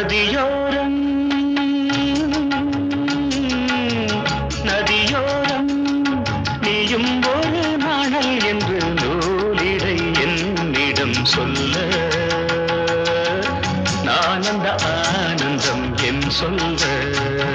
நதியோரம். நதியோரம் நீயும் ஒரு நாணல் என்று நூலிடை என்னிடம் சொல்ல. நான் அந்த ஆனந்தம் என் சொல்ல.